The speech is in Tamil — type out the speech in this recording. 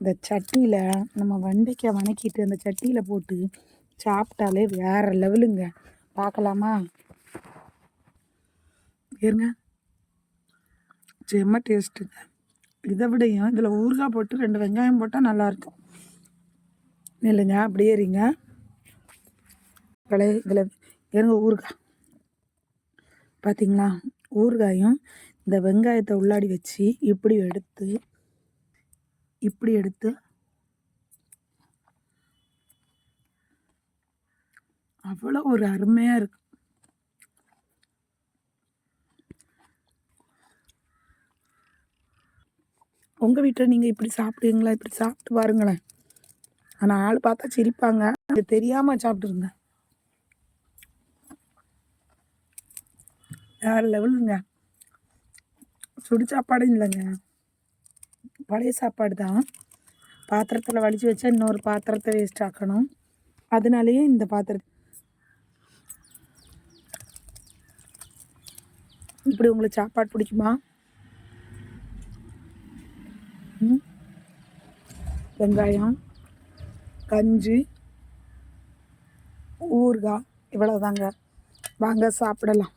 இந்த சட்டியில் நம்ம வெண்டைக்காய் வணக்கிட்டு அந்த சட்டியில் போட்டு சாப்பிட்டாலே வேற லெவலுங்க. பார்க்கலாமா? இருங்க செம்ம டேஸ்ட்டுங்க இதை விடையும் இதில் ஊறுகாய் போட்டு ரெண்டு வெங்காயம் போட்டால் நல்லாயிருக்கும். இல்லைங்க அப்படியே இருங்க. இதில் இதில் இருங்க ஊறுகாய். பார்த்தீங்களா? ஊறுகாயும் இந்த வெங்காயத்தை உள்ளாடி வச்சு இப்படி எடுத்து இப்படி எடுத்து அவ்வளோ ஒரு அருமையாக இருக்கு. உங்கள் வீட்டில் நீங்கள் இப்படி சாப்பிடுவீங்களா? இப்படி சாப்பிட்டு பாருங்களேன். ஆனால் ஆள் பார்த்தா சிரிப்பாங்க. அது தெரியாமல் சாப்பிட்ருங்க வேறு லெவலுங்க சுடு சாப்பாடு இல்லைங்க. பழைய சாப்பாடு தான். பாத்திரத்தில் வலிச்சு வச்சா இன்னொரு பாத்திரத்தை வேஸ்ட் ஆக்கணும். அதனாலேயே இந்த பாத்திரத்தை இப்படி உங்களுக்கு சாப்பாடு பிடிக்குமா? வெங்காயம் கஞ்சி ஊறுகாய் இவ்வளோதாங்க வாங்க சாப்பிடலாம்.